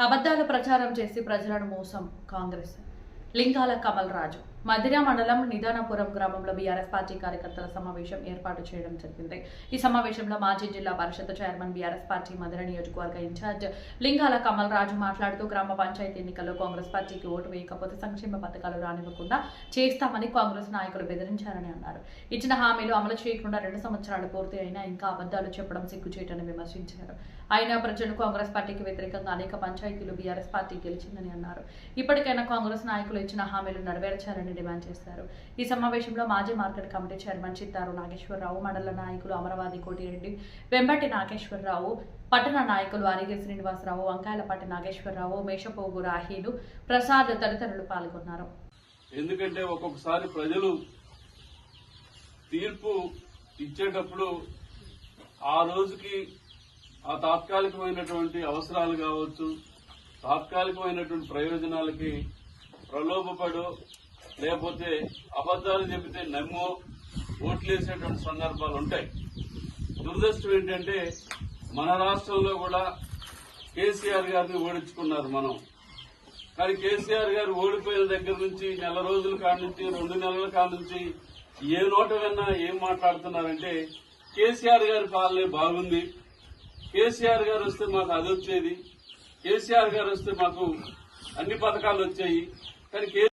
అబద్ధాలు ప్రచారం చేసి ప్రజలను మోసం కాంగ్రెస్. లింగాల కమల్ రాజు. మధిర మండలం నిదానపురం గ్రామంలో బీఆర్ఎస్ పార్టీ కార్యకర్తల సమావేశం ఏర్పాటు చేయడం జరిగింది. ఈ సమావేశంలో మాజీ Zilla Parishad chairman BRS party Madhira నియోజకవర్గ ఇన్ఛార్జ్ లింగాల కమల్ రాజు మాట్లాడుతూ గ్రామ పంచాయతీ ఎన్నికల్లో కాంగ్రెస్ పార్టీకి ఓటు వేయకపోతే సంక్షేమ పథకాలు రానివ్వకుండా చేస్తామని కాంగ్రెస్ నాయకులు బెదిరించారని అన్నారు. ఇచ్చిన హామీలు అమలు చేయకుండా రెండు సంవత్సరాలు పూర్తి అయినా ఇంకా అబద్ధాలు చెప్పడం సిగ్గుచేటని విమర్శించారు. అయినా ప్రజలు కాంగ్రెస్ పార్టీకి వ్యతిరేకంగా అనేక పంచాయతీలు బీఆర్ఎస్ పార్టీ గెలిచిందని అన్నారు. ఇప్పటికైనా కాంగ్రెస్ నాయకులు ఇచ్చిన హామీలు నెరవేర్చాలని డిమాండ్ చేశారు ఈ సమావేశంలో మాజీ market committee chairman Chittaru Nageswara Rao మండల నాయకులు అమరవాది కోటిరెడ్డి వెంబటి నాగేశ్వరరావు పట్టణ నాయకులు అరిగే శ్రీనివాసరావు వంకాయలపాటి నాగేశ్వరరావు మేషపోగు రాహీలు ప్రసాద్ తదితరులు పాల్గొన్నారు. ఎందుకంటే ఒక్కొక్కసారి ప్రజలు తీర్పు ఇచ్చేటప్పుడు ఆ రోజుకి ఆ తాత్కాలికమైనటువంటి అవసరాలు కావచ్చు తాత్కాలికమైనటువంటి ప్రయోజనాలకి ప్రలోభపడు లేకపోతే అబద్ధాలు చెబితే నమ్మో ఓట్లేసేటువంటి సందర్భాలు ఉంటాయి. దురదృష్టం ఏంటంటే మన రాష్ట్రంలో కూడా కేసీఆర్ గారిని ఓడించుకున్నారు మనం. కానీ కేసీఆర్ గారు ఓడిపోయిన దగ్గర నుంచి నెల రోజుల కాడ నుంచి రెండు నెలల కాడ నుంచి ఏ నోట విన్నా ఏం మాట్లాడుతున్నారంటే కేసీఆర్ గారి పాలనే బాగుంది. కేసీఆర్ గారు వస్తే మాకు అది వచ్చేది. కేసీఆర్ గారు వస్తే మాకు అన్ని పథకాలు వచ్చాయి. కానీ కే